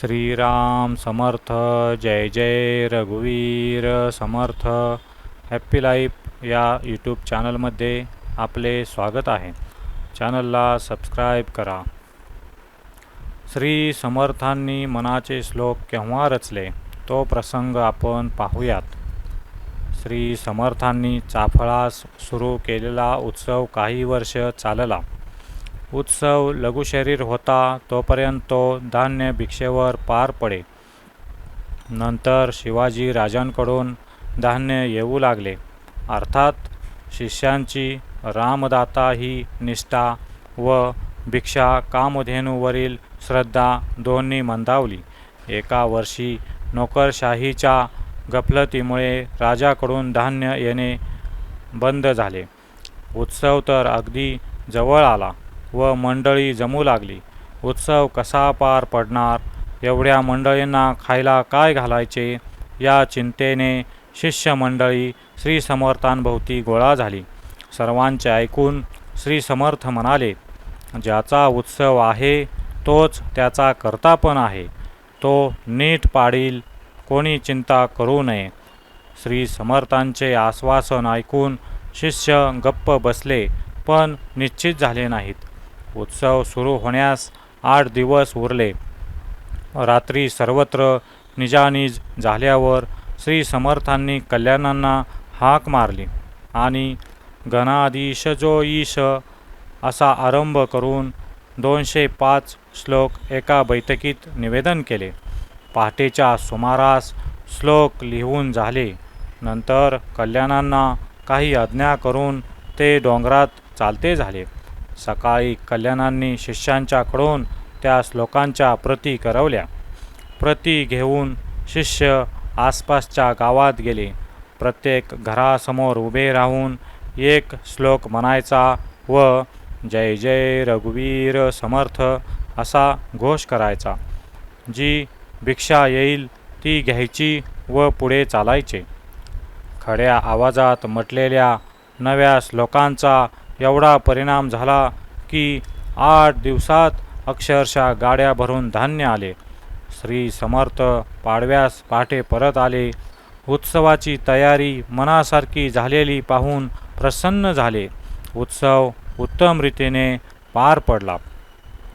श्रीराम समर्थ जय जय रघुवीर समर्थ. हॅप्पी लाईफ या यूट्यूब चॅनलमध्ये आपले स्वागत आहे. चॅनलला सबस्क्राईब करा. श्री समर्थांनी मनाचे श्लोक केव्हा रचले? तो प्रसंग आपण पाहूयात. श्री समर्थांनी चाफळास सुरू केलेला उत्सव काही वर्ष चालला. उत्सव लघुशरीर होता तोपर्यंत तो धान्य भिक्षेवर पार पडे. नंतर शिवाजी राजांकडून धान्य येऊ लागले. अर्थात शिष्यांची रामदाता ही निष्ठा व भिक्षा कामधेनूवरील श्रद्धा दोन्ही मंदावली. एका वर्षी नोकरशाहीच्या गफलतीमुळे राजाकडून धान्य येणे बंद झाले. उत्सव तर अगदी जवळ आला. व मंडळी जमू लागली. उत्सव कसा पार पडणार? एवढ्या मंडळींना खायला काय घालायचे? या चिंतेने शिष्यमंडळी श्री समर्थांभोवती गोळा झाली. सर्वांचे ऐकून श्री समर्थ म्हणाले ज्याचा उत्सव आहे तोच त्याचा करता पण आहे. तो नीट पाडील कोणी चिंता करू नये. श्री समर्थांचे आश्वासन ऐकून शिष्य गप्प बसले पण निश्चित झाले नाहीत. उत्सव सुरू होण्यास आठ दिवस उरले. रात्री सर्वत्र निजानिज झाल्यावर श्री समर्थांनी कल्याणांना हाक मारली आणि घनाधीश जो ईश असा आरंभ करून दोनशे पाच श्लोक एका बैठकीत निवेदन केले. पहाटेच्या सुमारास श्लोक लिहून झाले. नंतर कल्याणांना काही आज्ञा करून ते डोंगरात चालते झाले. सकाळी कल्याणांनी शिष्यांच्याकडून त्या श्लोकांच्या प्रती करवल्या. प्रती घेऊन शिष्य आसपासच्या गावात गेले. प्रत्येक घरासमोर उभे राहून एक श्लोक म्हणायचा व जय जय रघुवीर समर्थ असा घोष करायचा. जी भिक्षा येईल ती घ्यायची व पुढे चालायचे. खड्या आवाजात म्हटलेल्या नव्या श्लोकांचा एवढा परिणाम झाला की आठ दिवसात अक्षरशः गाड्या भरून धान्य आले. श्री समर्थ पाडव्यास पहाटे परत आले. उत्सवाची तयारी मनासारखी झालेली पाहून प्रसन्न झाले. उत्सव उत्तम रीतीने पार पडला.